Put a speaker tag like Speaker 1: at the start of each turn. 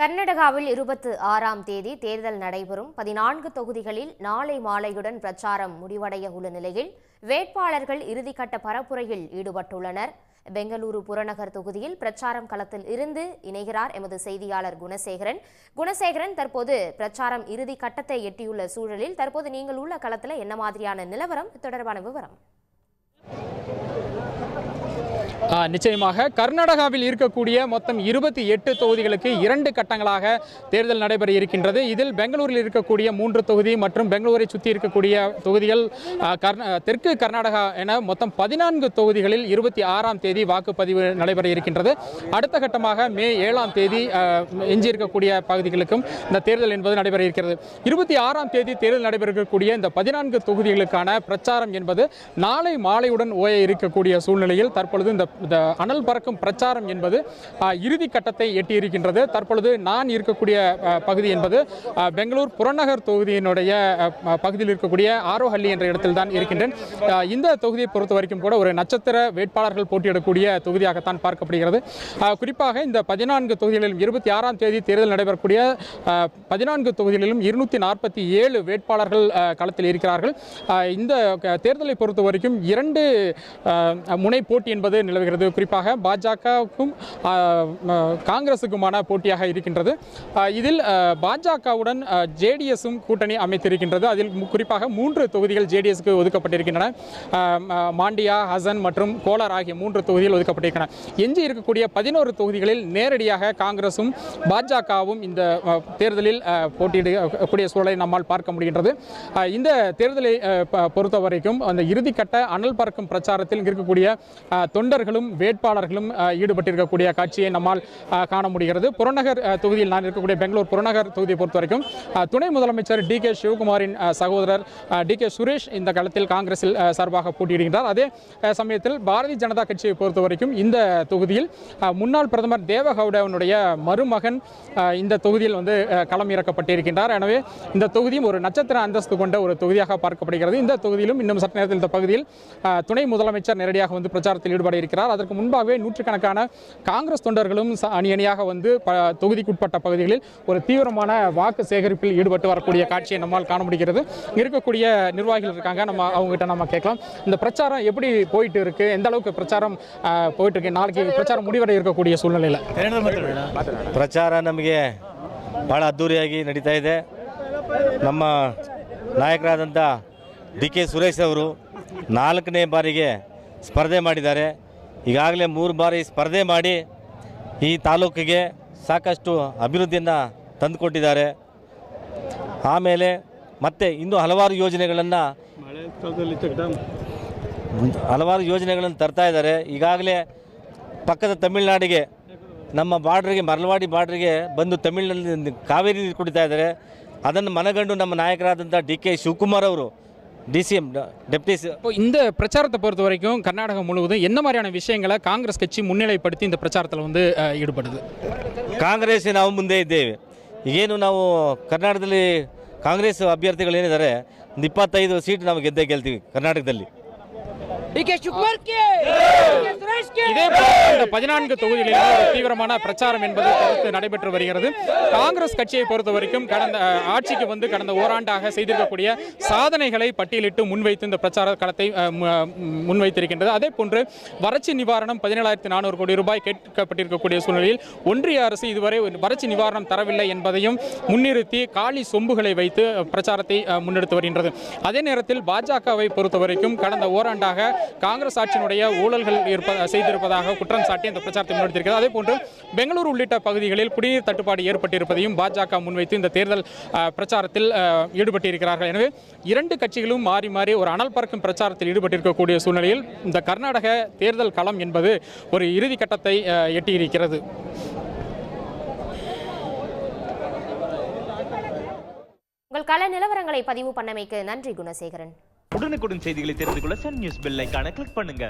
Speaker 1: கர்நாடகாவில் இருபத்து ஆறாம் தேதி தேர்தல் நடைபெறும். பதினான்கு தொகுதிகளில் நாளை மாலையுடன் பிரச்சாரம் முடிவடைய உள்ள நிலையில் வேட்பாளர்கள் இறுதிக்கட்ட பரப்புரையில் ஈடுபட்டுள்ளனர். பெங்களூரு புறநகர் தொகுதியில் பிரச்சாரம் களத்தில் இருந்து இணைகிறார் எமது செய்தியாளர் குணசேகரன். குணசேகரன் தற்போது பிரச்சாரம் இறுதி கட்டத்தை எட்டியுள்ள சூழலில் தற்போது நீங்கள் உள்ள களத்தில் என்ன மாதிரியான நிலவரம்? தொடர்பான விவரம்.
Speaker 2: நிச்சயமாக கர்நாடகாவில் இருக்கக்கூடிய மொத்தம் இருபத்தி எட்டு தொகுதிகளுக்கு இரண்டு கட்டங்களாக தேர்தல் நடைபெற இருக்கின்றது. இதில் பெங்களூரில் இருக்கக்கூடிய மூன்று தொகுதி மற்றும் பெங்களூரை சுற்றி இருக்கக்கூடிய தொகுதிகள் கர்நா- தெற்கு கர்நாடகா என மொத்தம் பதினான்கு தொகுதிகளில் இருபத்தி ஆறாம் தேதி வாக்குப்பதிவு நடைபெற இருக்கின்றது. அடுத்த கட்டமாக மே ஏழாம் தேதி எஞ்சியிருக்கக்கூடிய பகுதிகளுக்கும் இந்த தேர்தல் என்பது நடைபெற இருக்கிறது. இருபத்தி ஆறாம் தேதி தேர்தல் நடைபெறக்கூடிய இந்த பதினான்கு தொகுதிகளுக்கான பிரச்சாரம் என்பது நாளை மாலையுடன் ஓய இருக்கக்கூடிய சூழ்நிலையில் தற்பொழுது இந்த இந்த அனல் பறக்கும் பிரச்சாரம் என்பது இறுதி கட்டத்தை எட்டியிருக்கின்றது. தற்பொழுது நான் இருக்கக்கூடிய பகுதி என்பது பெங்களூர் புறநகர் தொகுதியினுடைய பகுதியில் இருக்கக்கூடிய ஆரோஹள்ளி என்ற இடத்தில் தான் இருக்கின்றேன். இந்த தொகுதியை பொறுத்த வரைக்கும் கூட ஒரு நட்சத்திர வேட்பாளர்கள் போட்டியிடக்கூடிய தொகுதியாகத்தான் பார்க்கப்படுகிறது. குறிப்பாக இந்த பதினான்கு தொகுதிகளிலும் இருபத்தி ஆறாம் தேதி தேர்தல் நடைபெறக்கூடிய பதினான்கு தொகுதிகளிலும் இருநூத்தி நாற்பத்தி ஏழு வேட்பாளர்கள் களத்தில் இருக்கிறார்கள். இந்த தேர்தலை பொறுத்த வரைக்கும் இரண்டு முனை போட்டி என்பது வருகிறது. குறிப்பாக பாஜகவுக்கும் காங்கிரசுக்குமான போட்டியாக இருக்கின்றது. இதில் பாஜகவுடன் ஜேடிஎஸும் கூட்டணி அமைத்திருக்கின்றது. அதில் குறிப்பாக மூன்று தொகுதிகள் ஜேடிஎஸ்க்கு ஒதுக்கப்பட்டிருக்கின்றன. மாண்டியா ஹசன் மற்றும் கோலார் ஆகிய மூன்று தொகுதிகள் ஒதுக்கப்பட்டிருக்கின்றன. எஞ்சி இருக்கக்கூடிய பதினோரு தொகுதிகளில் நேரடியாக காங்கிரசும் பாஜகவும் இந்த தேர்தலில் போட்டியிடக்கூடிய சூழலை நம்மால் பார்க்க முடிகின்றது. இந்த தேர்தலை பொறுத்தவரைக்கும் பொறுத்த வரைக்கும் அந்த இறுதிக்கட்ட அனல் பறக்கும் பிரச்சாரத்தில் இருக்கக்கூடிய தொண்டர்கள் தொண்டர்களும் வேட்பாளர்களும் ஈடுபட்டிருக்கக்கூடிய காட்சியை நம்மால் காண முடிகிறது. புறநகர் தொகுதியில் நான் இருக்கக்கூடிய பெங்களூர் புறநகர் தொகுதியை பொறுத்த வரைக்கும் துணை முதலமைச்சர் டி கே சிவகுமாரின் சகோதரர் டி கே சுரேஷ் இந்த களத்தில் காங்கிரஸில் சார்பாக போட்டியிடுகின்றார். அதே சமயத்தில் பாரதிய ஜனதா கட்சியை பொறுத்த வரைக்கும் இந்த தொகுதியில் முன்னாள் பிரதமர் தேவகவுடாவினுடைய மருமகன் இந்த தொகுதியில் வந்து களம் இறக்கப்பட்டிருக்கின்றார் எனவே இந்த தொகுதியும் ஒரு நட்சத்திர அந்தஸ்து கொண்ட ஒரு தொகுதியாக பார்க்கப்படுகிறது. இந்த தொகுதியிலும் இன்னும் சற்று நேரத்தில் இந்த பகுதியில் துணை முதலமைச்சர் நேரடியாக வந்து பிரச்சாரத்தில் ஈடுபட இருக்கிறார். அதற்கு முன்பாகவே நூற்றுக்கணக்கான காங்கிரஸ் தொண்டர்களும் ச- அணி அணியாக வந்து ப- தொகுதிக்குட்பட்ட பகுதிகளில் ஒரு தீவிரமான வாக்கு சேகரிப்பில் ஈடுபட்டு வரக்கூடிய காட்சியை நம்மால் காண முடிகிறது இங்க இருக்கக்கூடிய நிர்வாகிகள் இருக்காங்க நம்ம அவங்ககிட்ட நம்ம கேட்கலாம் இந்த பிரச்சாரம் எப்படி போயிட்டு இருக்கு எந்த அளவுக்கு பிரச்சாரம் ஆ, போயிட்டு இருக்கு நாளைக்கு பிரச்சாரம் முடிவடை இருக்கக்கூடிய சூழ்நிலையில்
Speaker 3: ಪ್ರಚಾರ ನಮಗೆ ಭಾಳ ಅದ್ಧೂರಿಯಾಗಿ ನಡೀತಾ ಇದೆ ನಮ್ಮ ನಾಯಕರಾದಂಥ ಡಿ ಕೆ ಸುರೇಶ್ ಅವರು ನಾಲ್ಕನೇ ಬಾರಿಗೆ ಸ್ಪರ್ಧೆ ಮಾಡಿದ್ದಾರೆ ಈಗಾಗಲೇ ಮೂರು ಬಾರಿ ಸ್ಪರ್ಧೆ ಮಾಡಿ ಈ ತಾಲೂಕಿಗೆ ಸಾಕಷ್ಟು ಅಭಿವೃದ್ಧಿಯನ್ನು ತಂದುಕೊಟ್ಟಿದ್ದಾರೆ. ಆಮೇಲೆ ಮತ್ತೆ ಇನ್ನು ಹಲವಾರು ಯೋಜನೆಗಳನ್ನು ಹಲವಾರು ಯೋಜನೆಗಳನ್ನು ತರ್ತಾ ಇದ್ದಾರೆ. ಈಗಾಗಲೇ ಪಕ್ಕದ ತಮಿಳುನಾಡಿಗೆ ನಮ್ಮ ಬಾರ್ಡ್ರಿಗೆ ಮರಳವಾಡಿ ಬಾರ್ಡ್ರಿಗೆ ಬಂದು ತಮಿಳಿನಲ್ಲಿ ಕಾವೇರಿ ನೀರು ಕುಡಿತಾ ಇದ್ದಾರೆ. ಅದನ್ನು ಮನಗಂಡು ನಮ್ಮ ನಾಯಕರಾದಂಥ ಡಿ ಕೆ ಶಿವಕುಮಾರ್ ಅವರು D C M deputy C
Speaker 2: இப்போ இந்த பிரச்சாரத்தை பொறுத்த வரைக்கும் கர்நாடகம் முழுவதும் என்ன மாதிரியான விஷயங்களை காங்கிரஸ் கட்சி முன்னிலைப்படுத்தி இந்த பிரச்சாரத்தில் வந்து ஆ, ஈடுபடுது
Speaker 3: ಕಾಂಗ್ರೆಸ್ ನಾವು ಮುಂದೆ ಇದ್ದೇವೆ ಈಗೇನು ನಾವು ಕರ್ನಾಟಕದಲ್ಲಿ ಕಾಂಗ್ರೆಸ್ ಅಭ್ಯರ್ಥಿಗಳೇನಿದ್ದಾರೆ ಒಂದು ಇಪ್ಪತ್ತೈದು ಸೀಟ್ ನಾವು ಗೆದ್ದೇ ಗೆಲ್ತೀವಿ ಕರ್ನಾಟಕದಲ್ಲಿ
Speaker 2: இதே இந்த பதினான்கு தொகுதிகளிலும் ஒரு தீவிரமான பிரச்சாரம் என்பது தொடர்ந்து நடைபெற்று வருகிறது. காங்கிரஸ் கட்சியை பொறுத்த வரைக்கும் கடந்த ஆட்சிக்கு வந்து கடந்த ஓராண்டாக செய்திருக்கக்கூடிய சாதனைகளை பட்டியலிட்டு முன்வைத்து இந்த பிரச்சார களத்தை முன்வைத்திருக்கின்றது. அதே போன்று வறட்சி நிவாரணம் பதினேழாயிரத்தி நானூறு கோடி ரூபாய் கேட்கப்பட்டிருக்கக்கூடிய சூழ்நிலையில் ஒன்றிய அரசு இதுவரை வறட்சி நிவாரணம் தரவில்லை என்பதையும் முன்னிறுத்தி காலி சொம்புகளை வைத்து பிரச்சாரத்தை முன்னெடுத்து வருகின்றது. அதே நேரத்தில் பாஜகவை பொறுத்த வரைக்கும் கடந்த ஓராண்டாக காங்கிரஸ் ஆட்சியினுடைய ஊழல்கள் இருப்ப செய்திருப்பதாக குற்றம் சாட்டி இந்த பிரச்சாரத்தை முன்னெடுத்திருக்கிறது. அதே போன்று பெங்களூரு உள்ளிட்ட பகுதிகளில் குடிநீர் தட்டுப்பாடு ஏற்பட்டிருப்பதையும் பாஜக முன்வைத்து இந்த தேர்தல் பிரச்சாரத்தில் ஈடுபட்டிருக்கிறார்கள். எனவே இரண்டு கட்சிகளும் மாறி மாறி ஒரு அனல் பறக்கும் பிரச்சாரத்தில் ஈடுபட்டிருக்கக்கூடிய சூழ்நிலையில் இந்த கர்நாடக தேர்தல் களம் என்பது ஒரு இறுதி கட்டத்தை அஹ், எட்டியிருக்கிறது.
Speaker 1: உங்கள் கள நிலவரங்களை பதிவு பண்ணமைக்கு நன்றி குணசேகரன்.
Speaker 4: உடனுக்குடன் செய்திகளை தெரிந்து கொள்ள சன் நியூஸ் பெல் ஐகானை கிளிக் பண்ணுங்க.